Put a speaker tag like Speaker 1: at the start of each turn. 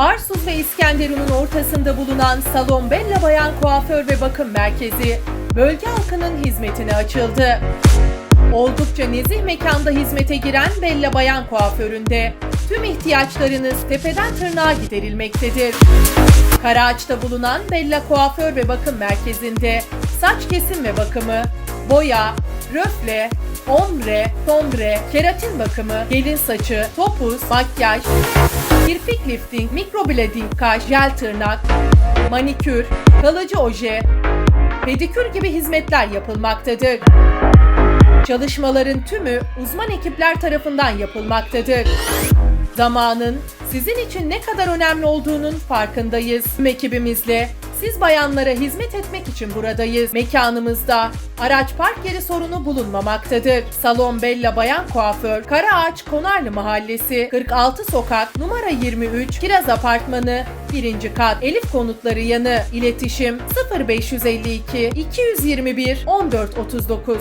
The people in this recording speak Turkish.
Speaker 1: Arsuz ve İskenderun'un ortasında bulunan Salon Bella Bayan Kuaför ve Bakım Merkezi bölge halkının hizmetine açıldı. Oldukça nezih mekanda hizmete giren Bella Bayan Kuaförü'nde tüm ihtiyaçlarınız tepeden tırnağa giderilmektedir. Karaağaç'ta bulunan Bella Kuaför ve Bakım Merkezi'nde saç kesim ve bakımı, boya, röfle, ombre, tombre, keratin bakımı, gelin saçı, topuz, makyaj, kirpik lifting, mikroblading, kaş, jel tırnak, manikür, kalıcı oje, pedikür gibi hizmetler yapılmaktadır. Çalışmaların tümü uzman ekipler tarafından yapılmaktadır. Zamanın sizin için ne kadar önemli olduğunun farkındayız. Tüm ekibimizle siz bayanlara hizmet etmek için buradayız. Mekanımızda araç park yeri sorunu bulunmamaktadır. Salon Bella Bayan Kuaför, Karaağaç Konarlı Mahallesi, 46 Sokak, numara 23, Kiraz Apartmanı, 1. kat, Elif Konutları yanı, İletişim 0552 221 1439.